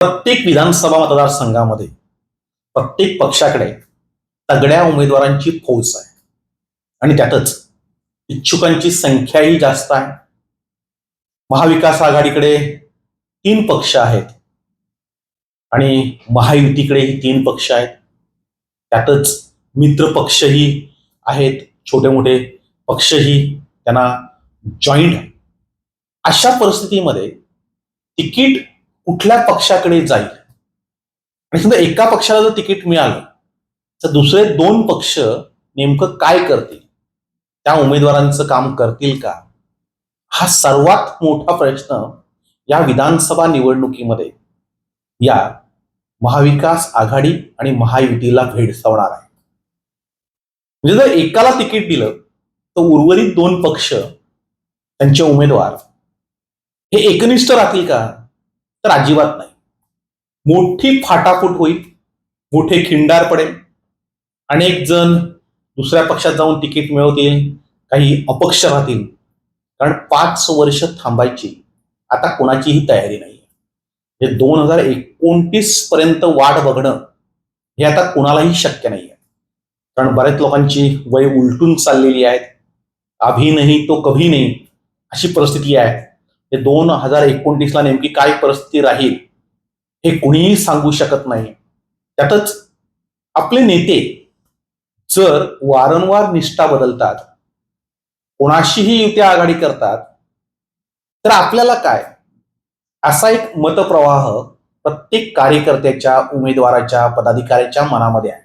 प्रत्येक विधानसभा मतदारसंघामध्ये प्रत्येक पक्षाकडे तगड्या उमेदवारांची फौज आहे. आणि त्यातच इच्छुकांची संख्याही जास्त आहे. महाविकास आघाडीकडे तीन पक्ष आहेत. आणि महायुतीकडेही तीन पक्ष आहेत. त्यातच मित्र पक्षही आहेत. छोटे मोठे पक्षही त्यांना जॉईंट अशा परिस्थितीमध्ये तिकीट कुठल्या पक्षाकडे जाईल? आणि समजा एका पक्षाला जर तिकीट मिळालं तर दुसरे दोन पक्ष नेमकं काय करतील? त्या उमेदवारांचं काम करतील का? हा सर्वात मोठा प्रश्न या विधानसभा निवडणुकीमध्ये या महाविकास आघाडी आणि महायुतीला भेडसावणार आहे. म्हणजे जर एकाला तिकीट दिलं तर उर्वरित दोन पक्ष त्यांचे उमेदवार हे एकनिष्ठ राहतील का? तर अजिबात नाही. मोठी फाटाफूट होईल मोठे खिंडार पडेल अनेक जण दुसऱ्या पक्षात जाऊन तिकीट मिळवतील काही अपक्ष राहतील. कारण पाच वर्ष थांबायची. आता कोणाचीही तयारी नाही हे दोन हजार एकोणतीस पर्यंत वाट बघणं हे आता कोणालाही शक्य नाही आहे कारण बऱ्याच लोकांची वय उलटून चाललेली आहेत. अभी नाही तो कभी नाही. अशी परिस्थिती आहे. ते दोन हजार एकोणतीसला नेमकी काय परिस्थिती राहील हे कुणीही सांगू शकत नाही. त्यातच आपले नेते जर वारंवार निष्ठा बदलतात कोणाशीही युती आघाडी करतात तर आपल्याला काय? असा एक मतप्रवाह प्रत्येक कार्यकर्त्याच्या उमेदवाराच्या पदाधिकाऱ्याच्या मनामध्ये आहे.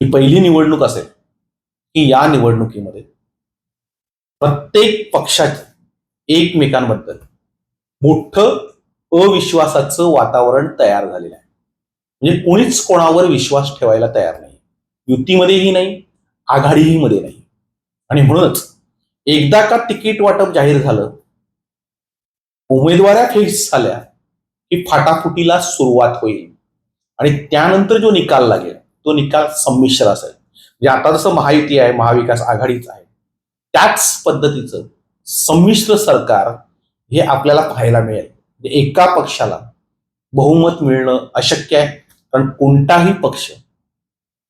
ही पहिली निवडणूक असेल की या निवडणुकीमध्ये. प्रत्येक पक्षाचे एकमेकांबद्दल. मोठं अविश्वासाचं वातावरण तयार झालेलं आहे. म्हणजे कोणीच कोणावर विश्वास ठेवायला तयार नाही. युतीमध्येही नाही आघाडीही मध्ये नाही. आणि म्हणूनच एकदा का तिकीट वाटप जाहीर झालं उमेदवाऱ्या फिक्स झाल्या की फाटाफुटीला सुरुवात होईल. आणि त्यानंतर जो निकाल लागेल तो निकाल संमिश्र असेल. म्हणजे आता जसं महायुती आहे महाविकास आघाडीच आहे. त्याच पद्धतीचं संमिश्र सरकार हे आपल्याला पाहायला मिळेल. म्हणजे एका पक्षाला बहुमत मिळणं अशक्य आहे. कारण कोणताही पक्ष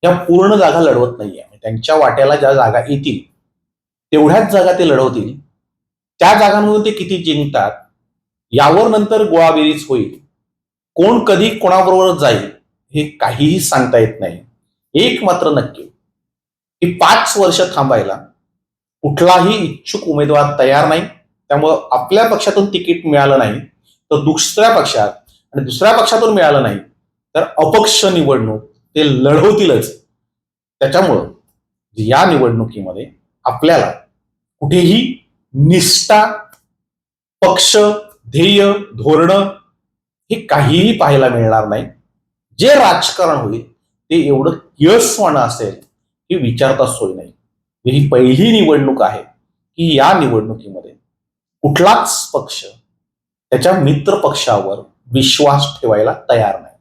या पूर्ण जागा लढवत नाही आहे त्यांच्या वाट्याला ज्या जागा येतील तेवढ्याच जागा ते लढवतील. त्या जागांमधून ते किती जिंकतात यावर नंतर गोळाबेरीज होईल. कोण कधी कोणाबरोबर जाईल हे काहीही सांगता येत नाही. एक मात्र नक्की की पाच वर्ष थांबायला कुठलाही इच्छुक उमेदवार तयार नाही त्यामुळं आपल्या पक्षातून तिकीट मिळालं नाही तर दुसऱ्या पक्षात आणि दुसऱ्या पक्षातून मिळालं नाही तर अपक्ष निवडणूक ते लढवतीलच. त्याच्यामुळं या निवडणुकीमध्ये आपल्याला कुठेही निष्ठा पक्ष ध्येय धोरणं हे काहीही पाहायला मिळणार नाही. जे राजकारण होईल ते एवढं किळसवाणं असेल की विचारता सोय नाही. ही पहिली निवडणूक आहे की या निवडणुकीमध्ये कुठलाच पक्ष त्याच्या मित्र पक्षावर विश्वास ठेवायला तयार नाही.